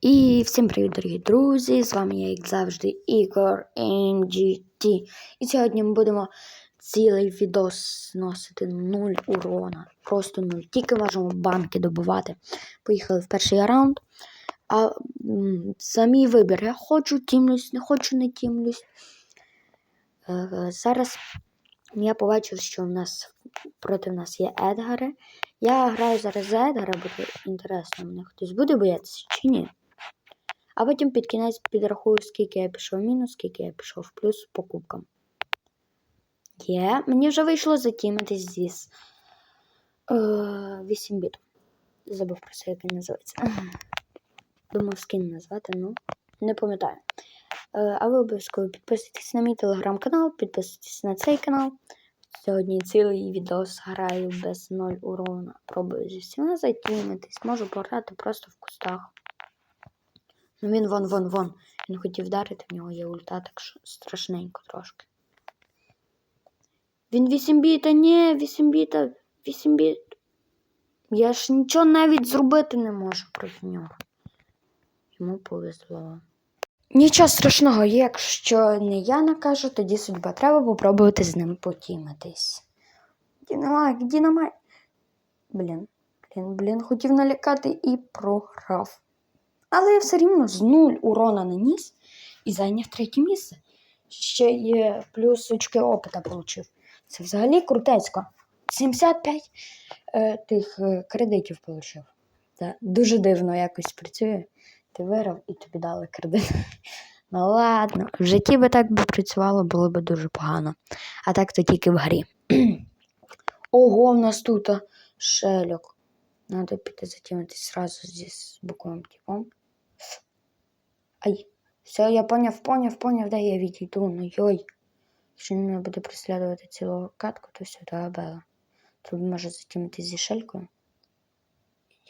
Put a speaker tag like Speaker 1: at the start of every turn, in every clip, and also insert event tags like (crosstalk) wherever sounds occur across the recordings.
Speaker 1: І всім привіт, дорогі друзі! З вами я, як завжди, Ігор NGT. І сьогодні ми будемо цілий відос носити нуль урона. Просто нуль. Тільки можемо банки добувати. Поїхали в перший раунд. А за вибір. Я хочу тімлюсь, не хочу не тімлюсь. Е, зараз я побачив, що в нас проти нас є Едгари. Я граю зараз за Едгара, буде інтересно, мене хтось буде боятися чи ні. А потім під кінець підрахую, скільки я пішов в мінус, скільки я пішов в плюс по кубкам. Є, мені вже вийшло затімитись зі е, 8 біт. Забув про це, як він називається. (clears throat) Думав скін назвати, ну, не пам'ятаю. Е, а ви обов'язково підписуйтесь на мій телеграм-канал, підписуйтесь на цей канал. Сьогодні цілий відос граю без 0 урона. Пробую зі всіма затімитись, можу пограти просто в кустах. Ну він вон вон вон. Він хотів вдарити, в нього є ульта, так що страшненько трошки. Він 8 біта, ні, 8 біта, 8 біт. Я ж нічого навіть зробити не можу проти нього. Йому повезло. Нічого страшного, якщо не я накажу, тоді судьба. Треба попробувати з ним потімитись. Дінамайк, дінамайк. Блін, блін, блін, хотів налякати і програв. Але я все рівно з нуль урона наніс і зайняв третє місце. Ще є плюс очки опита отримав. Це взагалі крутецько. 75 е, тих е, кредитів отримав. Це дуже дивно якось працює. Ти виграв і тобі дали кредит. (laughs) Ну ладно, в житті би так би працювало, було б дуже погано. А так то тільки в грі. (clears throat) Ого, в нас тут шельок. Надо піти затімитись зразу зі боковим типом. Ай, все, я поняв, поняв, поняв, де я відійду. Ну йой. Якщо він мене буде преслідувати цілу катку, то все, то абела. Тут може затімитись зі шелькою.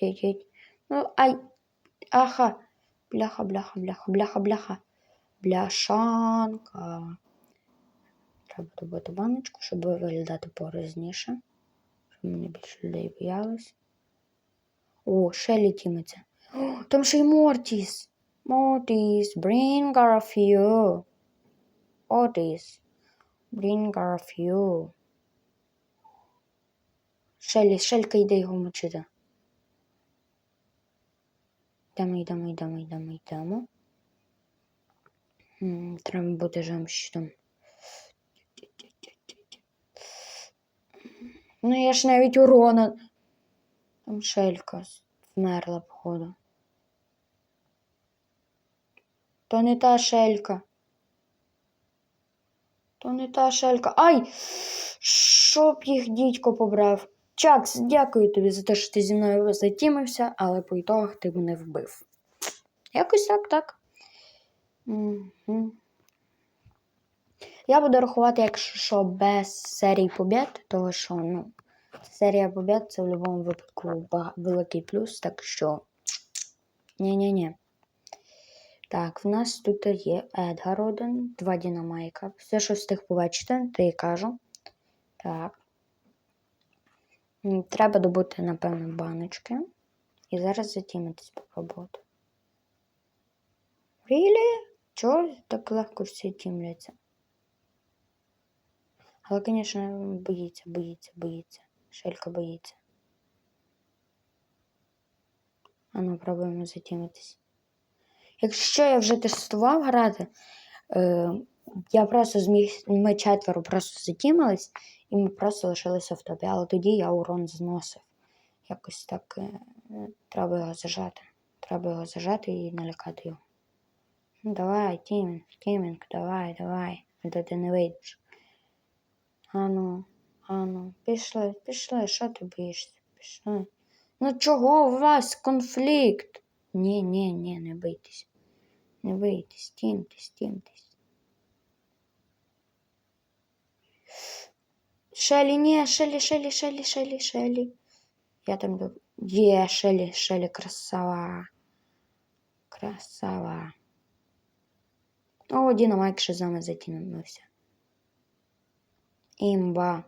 Speaker 1: Єй-єй. Ну, ай. Аха. Бляха, бляха, бляха, бляха, бляха. Бляшанка. Треба добути баночку, щоб виглядати порозніше. Щоб мене більше людей боялось. О, Шелі тімиться. О, там ще й Мортіс. A few. Мортіс, bring a few. Шелі, Шелька йде його мочити. Йдемо, йдемо, йдемо, йдемо, йдемо. Треба бути жемщитом. Ну я ж навіть урона. Там шелька вмерла, походу. То не та шелька. То не та шелька. Ай! Щоб їх дідько побрав. Чакс, дякую тобі за те, що ти зі мною затімився, але по ітогах ти мене вбив. Якось так, так. Мгм. Я буду рахувати, якщо що, без серії побід, тому що, ну, серія побід це в будь-якому випадку великий плюс, так що. Ні-ні-ні. Так, в нас тут є Едгар один, два Дінамайка. Все, що встиг побачити, то і кажу. Так. Треба добути, напевно, баночки. І зараз затімитись попробувати. Really? Чого так легко всі тімляться? Але, звісно, боїться, боїться, боїться. Шелька боїться. А ну, пробуємо затімитись. Якщо я вже тестував грати, е, я просто зміг, ми четверо просто затімились, і ми просто лишилися в топі. Але тоді я урон зносив. Якось так е, треба його зажати. Треба його зажати і налякати його. Ну, давай, Тімінг, Тімінг, давай, давай. То ти не вийдеш. Ану, ану, пішли, пішли, що ти боїшся? Пішли. Ну чого у вас конфлікт? Ні, ні, ні, не бийтесь. Не бийтесь, тімтесь, тімтесь. Шелі, ні, Шелі, Шелі, Шелі, Шелі, Шелі. Я там до... Є, Шелі, Шелі, красава. Красава. О, Дінамайк ще з нами затінився. Імба.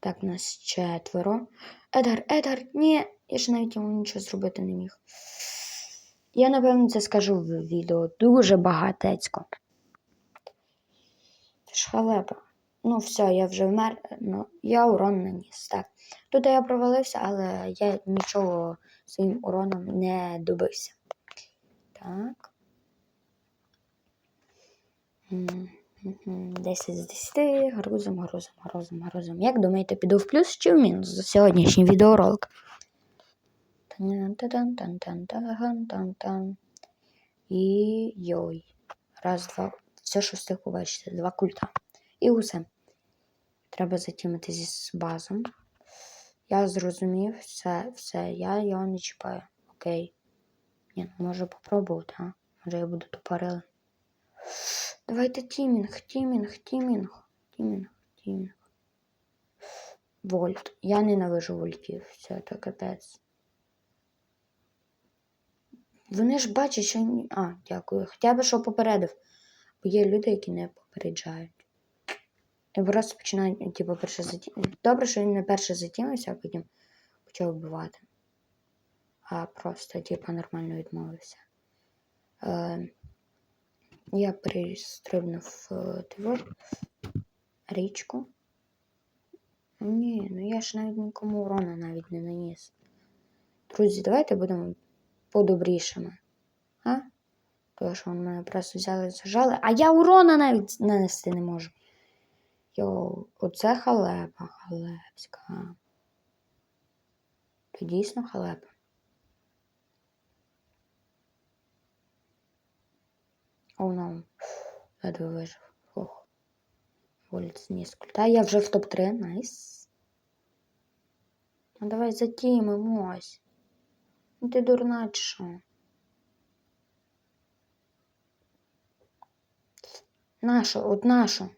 Speaker 1: Так, нас четверо. Едгар, Едгар, ні, я ж навіть йому нічого зробити не міг. Я, напевно, це скажу в відео. Дуже багатецько. Це ж халепа. Ну, все, я вже вмер. Ну, я урон наніс. Так. Тут я провалився, але я нічого своїм уроном не добився. Так. М, 10 з 10. Грузом, грузом, грузом, грузом. Як думаєте, піду в плюс чи в мінус за сьогоднішній відеоролик? І йой. Раз, два. Все, що встиг побачити. Два культа. І усе. Треба затімити з базом. Я зрозумів, все, все, я його не чіпаю. Окей. Ні, може попробувати, а? Може я буду тупорилим. Давайте тімінг, тімінг, тімінг, тімінг, тімінг. Вольт. Я ненавижу вольтів. Все, це капець. Вони ж бачать, що. А, дякую. Хоча б що попередив. Бо є люди, які не попереджають. І просто починають, типу, перше заті... Добре, що він не перше затімився, а потім почав вбивати. А просто, типу, нормально відмовився. Е, я перестрибнув е, тиву, річку. Ні, ну я ж навіть нікому урона навіть не наніс. Друзі, давайте будемо подобрішими. А? Тому що вони мене просто взяли і зажали, а я урона навіть нанести не можу. Йоу, оце халепа, халепська. Це дійсно халепа. Оу, ну, ледве вижив. Ох. Вольт зніс культа. Я вже в топ-3, найс. Ну давай затімимось. Ну ти дурна чи що? Нашу, от нашу.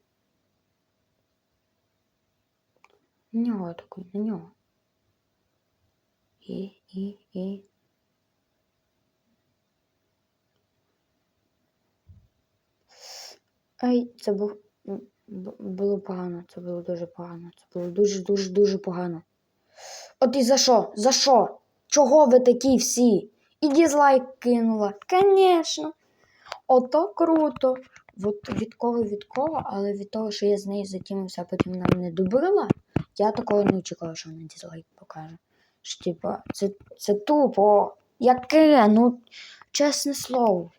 Speaker 1: На нього такий, на нього. І, і, і. Ай, це був, було погано, це було дуже погано. Це було дуже, дуже, дуже погано. От і за що? За що? Чого ви такі всі? І дізлайк кинула. Конечно. Ото круто. От від кого від кого, але від того, що я з нею затімився, а потім вона мене добила, я такого не очікувала, що вона дізлайк покаже. Що, типа, це, це тупо. Яке? Ну, чесне слово.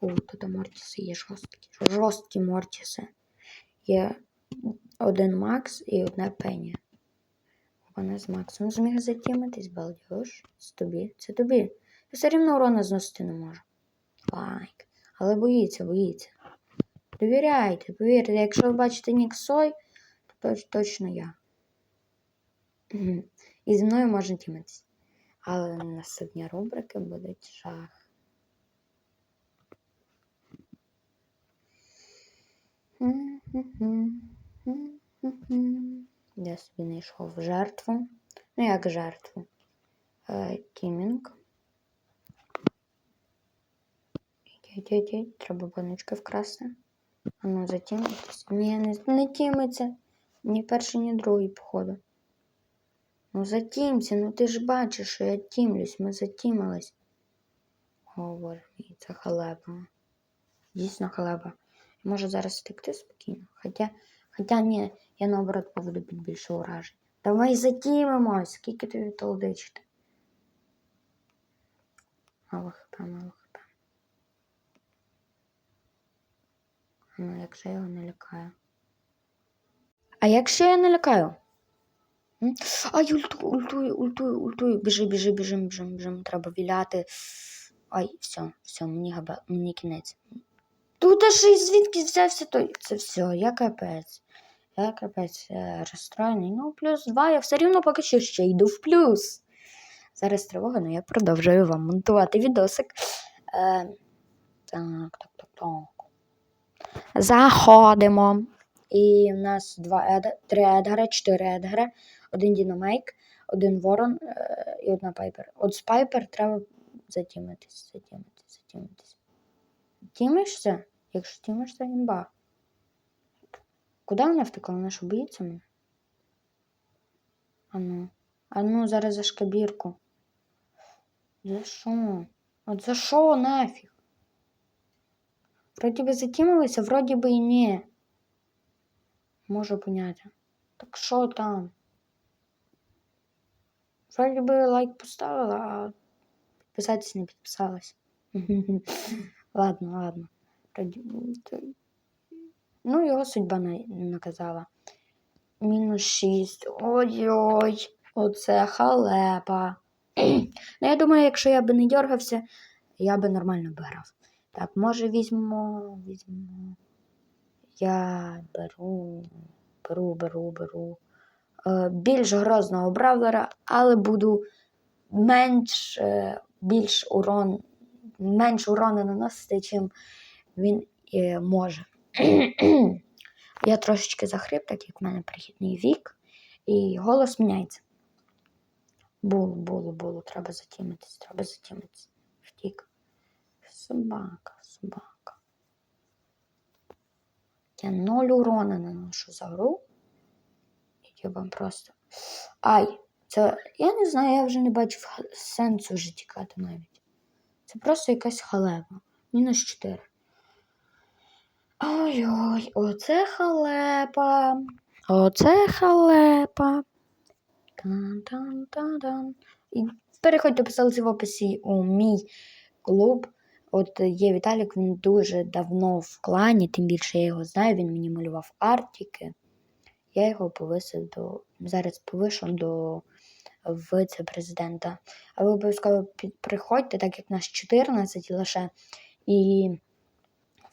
Speaker 1: О, тут Мортіси є жорсткі. Жорсткі Мортіси. Є один Макс і одна Пеня. Вона з Максом зміг затімитись, балдеж. Це тобі. Це тобі. Я все рівно урона зносити не можу. Лайк. Але боїться, боїться. Довіряйте, повірте, якщо ви бачите нік Сой, то точно я. І зі мною можна тімитись. Але наступні рубрики будуть жах. Я собі знайшов жертву. Ну, як жертву. Е, Тімінг. Ідь, Треба баночки вкрасти. А ну, затімитись. Ні, не, не тімиться. Ні перший, ні другий, походу. Ну затімся, ну ти ж бачиш, що я тімлюсь, ми затімились. О, це халепа. Дійсно халепа. Може зараз втекти спокійно. Хоча, хоча ні, я наоборот поведу під більше ураження. Давай затімимось, скільки тобі толдичити. Мало хп, мало хп. Ну, якщо я його не лякаю. А якщо я не лякаю? Ай, ультую, ультую, ультую, ультую. Біжи, біжи, біжим, біжим, біжим. Треба віляти. Ай, все, все, мені габа, мені кінець. Тут аж і звідки взявся той. Це все, я капець. Я капець е, розстроєний. Ну, плюс два, я все рівно поки що ще йду в плюс. Зараз тривога, але я продовжую вам монтувати відосик. Е, так, так, так, так. Заходимо. І в нас два еда, три Едгара, чотири Едгара, один Дінамейк, один Ворон е, і одна Пайпер. От з Пайпер треба затімитись, затімитись, затімитись. Тімишся? Якщо тімишся, імба. Куди вона втекла? Вона що боїться мене? Ану. Ану, зараз за шкабірку. За що? От за що нафіг? Вроді би затімилися, вроді би і ні. Можу поняти. Так що там? Вроді би лайк поставила, а підписатись не підписалась. (laughs) ладно, ладно. Ну, його судьба наказала. Мінус 6. Ой-ой, оце халепа. ну, я думаю, якщо я би не дергався, я би нормально б грав. Так, може візьмемо. Візьмемо. Я беру, беру, беру, беру. Е, більш грозного бравлера, але буду менш, е, більш урон, менш урону наносити, чим він е, може. Я трошечки захрип, так як в мене прихідний вік, і голос міняється. Було, було, було, треба затімитись, треба затімитись. Втік. Собака, собака. Я ноль урона наношу за гру. Я вам просто. Ай! Це. Я не знаю, я вже не бачу сенсу вже тікати навіть. Це просто якась халепа. Мінус 4. Ой-ой, оце халепа. Оце халепа. Тан-тан-та-дан. І переходьте по ссылці в описі у мій клуб. От є Віталік, він дуже давно в клані, тим більше я його знаю, він мені малював артики. Я його повисив до. Зараз повишу до віце-президента. А ви обов'язково приходьте, так як нас 14 лише. І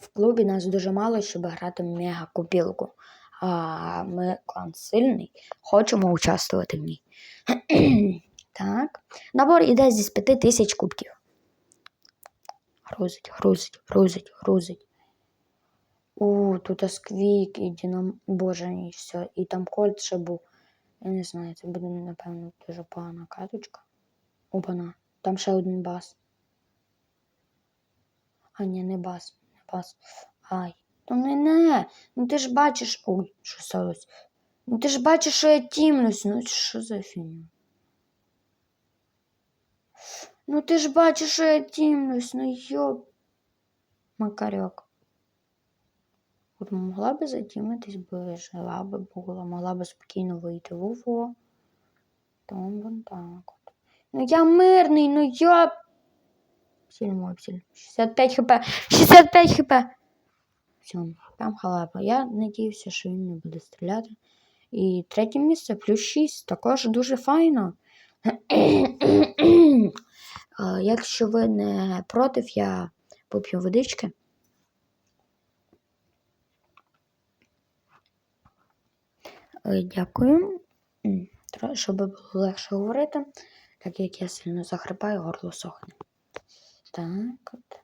Speaker 1: в клубі нас дуже мало, щоб грати в мега-купілку. А ми клан сильний, хочемо участвувати в ній. (clears throat) так. Набор іде зі 5 тисяч кубків. Грузить, грузить, грузить, грузить. У, тут сквік і динам... Боже, і все. І там кольт ще був. Я не знаю, це буде, напевно, дуже погана каточка. Опана. Там ще один бас. А, ні, не бас, бас. Ай. Ну не не. Ну ти ж бачиш. Ой, що сталося? Ну ти ж бачиш, що я тімлюсь. Ну що за фігня? Ну ти ж бачиш, що я тімлюсь. Ну йоп. Макарьок. От могла би затімитись, би жила би була, могла би спокійно вийти в УФО. Там вон так от. Ну я мирний, ну йоп. Сіль мой 65 хп. 65 хп. Все, там халепа. Я надіюся, що він не буде стріляти. І третє місце плюс 6. Також дуже файно. (coughs) Якщо ви не проти, я поп'ю водички. Е, Дякую. Щоб було легше говорити, так як я сильно захрипаю, горло сохне. Так от.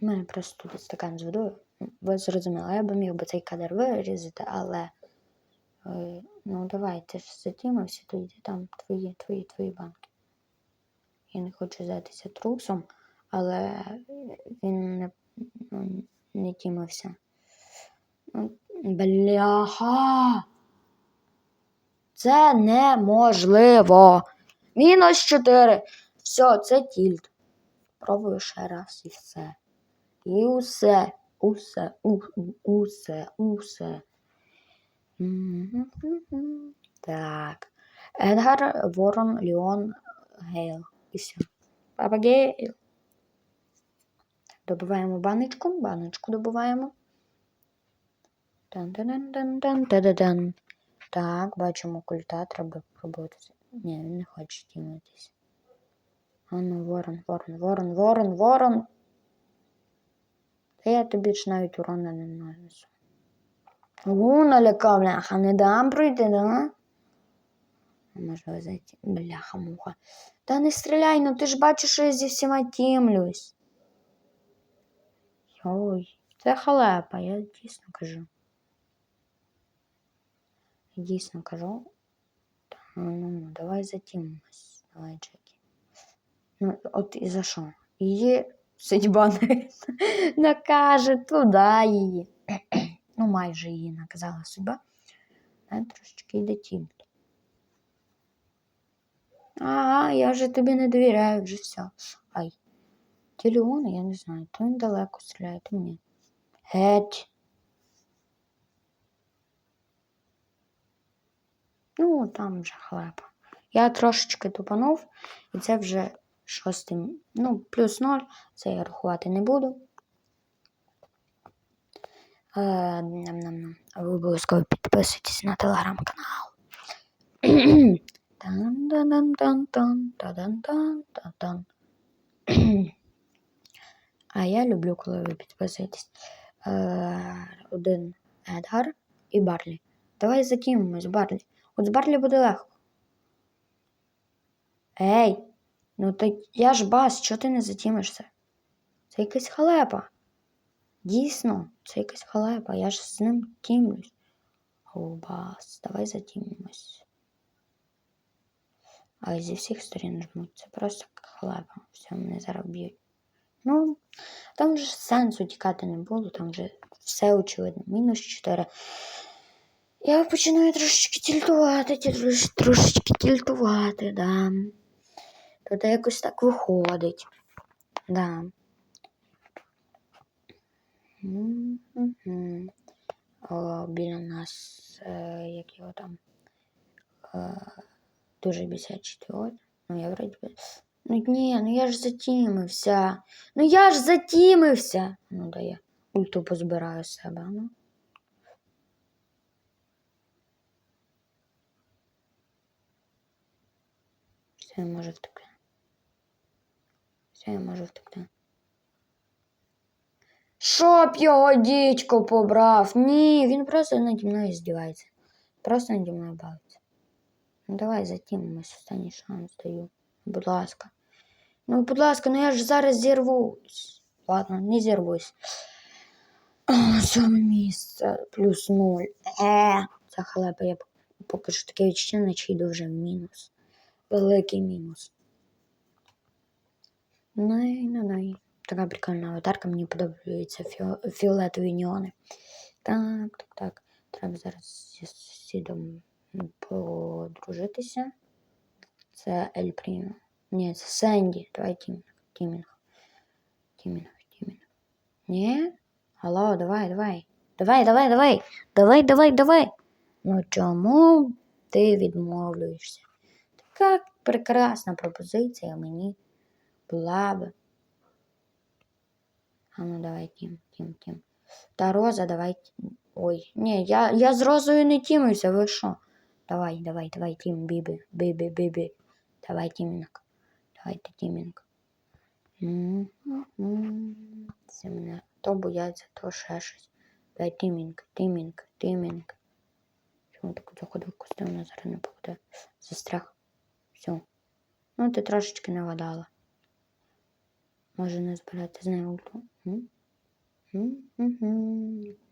Speaker 1: У мене просто тут стакан з водою. Ви зрозуміли, я би міг би цей кадр вирізати, але. е, Ну, давай, ти ж затімався, то йди там твої, твої, твої банки. Я не хочу здатися трусом, але він не, ну, не тімався. Ну, Бляха! Це неможливо. Мінус 4. Все, це тільт. Пробую ще раз і все. І усе, усе, усе, усе. Так. Едгар, Ворон, Леон, Гейл. І все. Папа Гейл. Добиваємо баночку, баночку. Тан-тан-тан-тан-тан-тан-тан. Так, бачимо культа, треба пробувати. Ні, він не хоче тімитись. А ну, ворон, ворон, ворон, ворон, ворон. Та я тобі ж навіть урона не нанесу. У, налякав, бляха, не дам пройти, да? Можливо, зайти. Бляха, муха. Та не стріляй, ну ти ж бачиш, що я зі всіма тімлюсь. Йой, це халепа, я дійсно кажу. Дійсно кажу. Ну, ну, давай затімимось. Давай, Джекі. Ну, от і за що? Її судьба накаже туди її. ну, майже її наказала судьба. Е, Трошечки йде тімт. А, я вже тобі не довіряю, вже все. Ай. Телефон, я не знаю, то він далеко стріляє, то ні. Геть. Ну, там вже хлеб. Я трошечки тупанув, і це вже шостий. Ну, плюс ноль. Це я рахувати не буду. Е. Ви обов'язково підписуйтесь на телеграм-канал. А я люблю, коли ви підписуєтесь. Е, один Едгар і Барлі. Давай закинемось, Барлі. От з Барлі буде легко. Ей, ну так я ж бас, чого ти не затімишся? Це якась халепа. Дійсно, це якась халепа. Я ж з ним тімлюсь. О, бас, давай затімимось. А зі всіх сторін жмуть. Це просто халепа. Все, мене зараз б'ють. Ну, там вже сенсу тікати не було, там вже все очевидно. Мінус 4. Я починаю трошечки тільтувати, трош- трошечки тільтувати, да. Тут якось так виходить. Да. О, біля нас, е, як його там, е, дуже бісячий твор. Ну, я вроді би. Ну ні, ну я ж затімився. Ну я ж затімився. Ну, да я ульту позбираю себе, ну. Все, я можу втекти. Все, я можу втекти. Щоб його дідько побрав. Ні, він просто наді мною здівається. Просто наді мною бавиться. Ну давай затімимось, останній шанс даю. Будь ласка. Ну, будь ласка, ну я ж зараз зірвусь. Ладно, не зірвусь. О, Сьоме місце плюс нуль. Е, це халепа, я поки що таке відчуття, наче йду вже в мінус. Великий мінус. Най, най, най. Така прикольна аватарка, мені подобаються фіо- фіолетові неони. Так, так, так. Треба зараз зі сусідом подружитися. Це Ель Прімо. Ні, це Сенді. Давай Тімінг. Тімінг. Тімінг, Тімінг. Ні? Алло, давай, давай. Давай, давай, давай. Давай, давай, давай. Ну чому ти відмовлюєшся? Така прекрасна пропозиція мені була би. А ну давай, Тім, Тім, Тім. Та Роза, давай. Ой, ні, я, я з Розою не тімуюся, ви що? Давай, давай, давай, Тім, бібі, бібі, бібі. Давай, Тімінг. Давайте Тімінг. Це мене то бояться, то ще щось. Давай Тімінг, Тімінг, Тімінг. Чому так заходив в костюм, зараз не попаде. Застряг. Все. Ну, ти трошечки навадала. Може не збирати з нею ульту?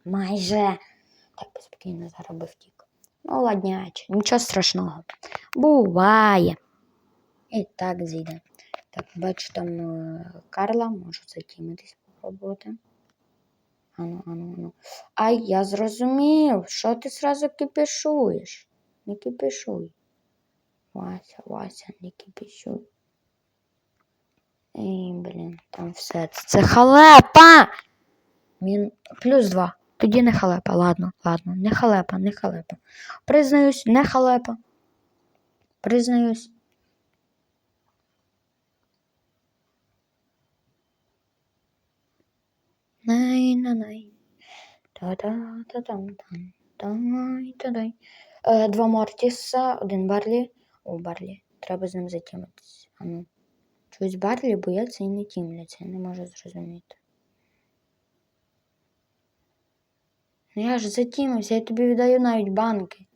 Speaker 1: Майже. Так би спокійно зараз би втік. Ну, ладняче, нічого страшного. Буває. І так зійде. Так, бачу там Карла, можу затімитись попробувати. Ану, ану, ану. Ай, я зрозумів, що ти зразу кипішуєш. Не кипішуй. Вася, Вася, не кипішуй. Ей, блін, там все. Це, халепа! Він плюс два. Тоді не халепа. Ладно, ладно, не халепа, не халепа. Признаюсь, не халепа. Признаюсь. Най на най. Та-та-та-там-там. Тай-та-дай. Е, Два Мортіса, один Барлі. О, Барлі. Треба з ним затімитися. А ну. Чогось Барлі бояться і не тімляться. Я не можу зрозуміти. Ну я ж затімився, я тобі віддаю навіть банки.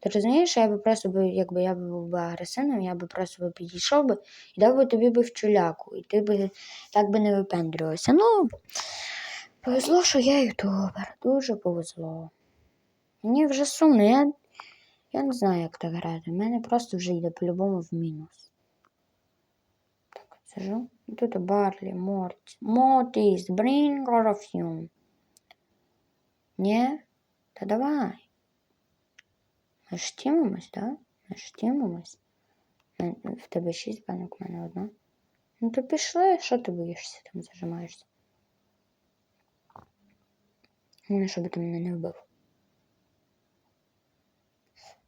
Speaker 1: Ти розумієш, я би просто би, якби я був би агресивним, я би просто би підійшов би і дав би тобі би в чуляку, і ти би так би не випендрювався. Ну, повезло, що я ютубер. Дуже повезло. Мені вже сумно, я, я не знаю, як так грати. У мене просто вже йде по-любому в мінус. Так, сижу. І тут Барлі, Морті. Мотіс, bring all of you. Ні? Та давай. Ми ж тімимось, да? Ми ж тімимось. Мен- В тебе шість банок, в мене одна. Ну то пішли, що ти боїшся там зажимаєшся? Головне, щоб ти мене не вбив.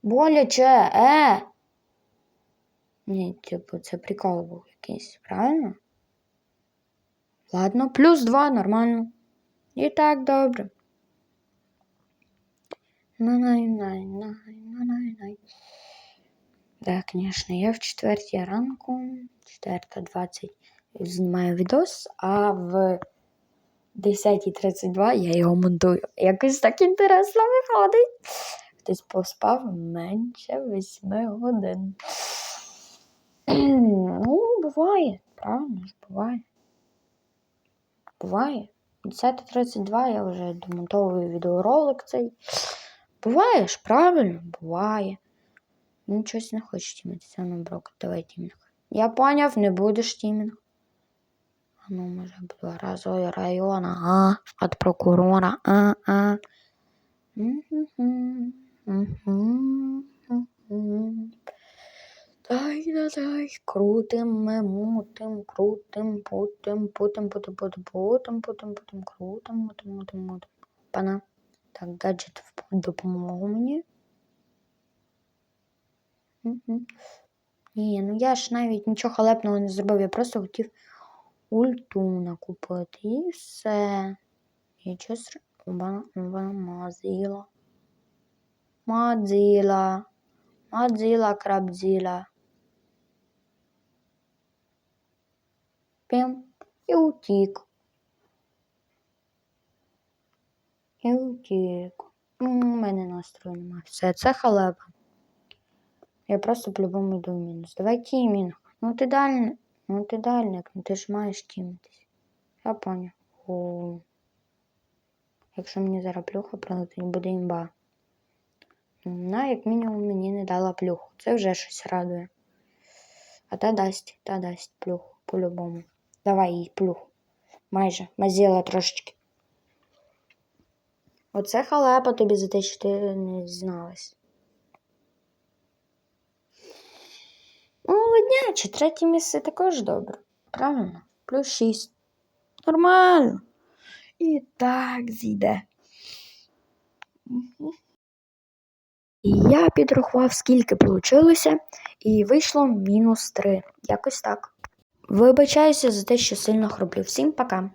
Speaker 1: Боляче, е! Ні, типу, це прикол був якийсь, правильно? Ладно, плюс два, нормально. І так добре. Най-най-най-най-най-най. Так, звісно, я в четвертій ранку, четверта 20 знімаю відос, а в 10.32 я його монтую. Якось так інтересно виходить. Хтось поспав менше 8 годин. (clears throat) ну, буває, правильно ж, буває. Буває. 10.32 я вже домонтовую відеоролик цей. Буває ж, правильно, буває. Ну, щось не хоче тімитися, ну, брок, давай тімінг. Я поняв, не будеш тімінг. А ну, може, два рази района, а, от прокурора, а, а. Мгм. Дай, да, дай, крутим, ми мутим, крутим, путим, путим, путим, путим, путим, путим, путим, крутим, мутим, мутим, мутим. Пана. Так, гаджет допомогу мені. Ні, ну я ж навіть нічого халепного не зробив, я просто хотів ульту накупити і все. І щось вона. Мадзила. Мадзила крабзила. Пім. І утік. І утік. У мене настрою немає. Все, це халепа. Я просто по-любому йду в мінус. Давай тімінг. Ну ти дальник. Ну ти дальник, ну ти ж маєш тімитись. Я поняв. Якщо мені зараз плюха прилетить, буде імба. Вона, як мінімум, мені не дала плюху. Це вже щось радує. А та дасть, та дасть плюху по-любому. Давай їй плюху. Майже. Мазіла трошечки. Оце халепа тобі за те, що ти не зізналась. Молодняче, третє місце також добре. Правильно? Плюс 6. Нормально. І так зійде. І я підрахував, скільки вийшло, і вийшло мінус 3. Якось так. Вибачаюся за те, що сильно хроплю. Всім пока.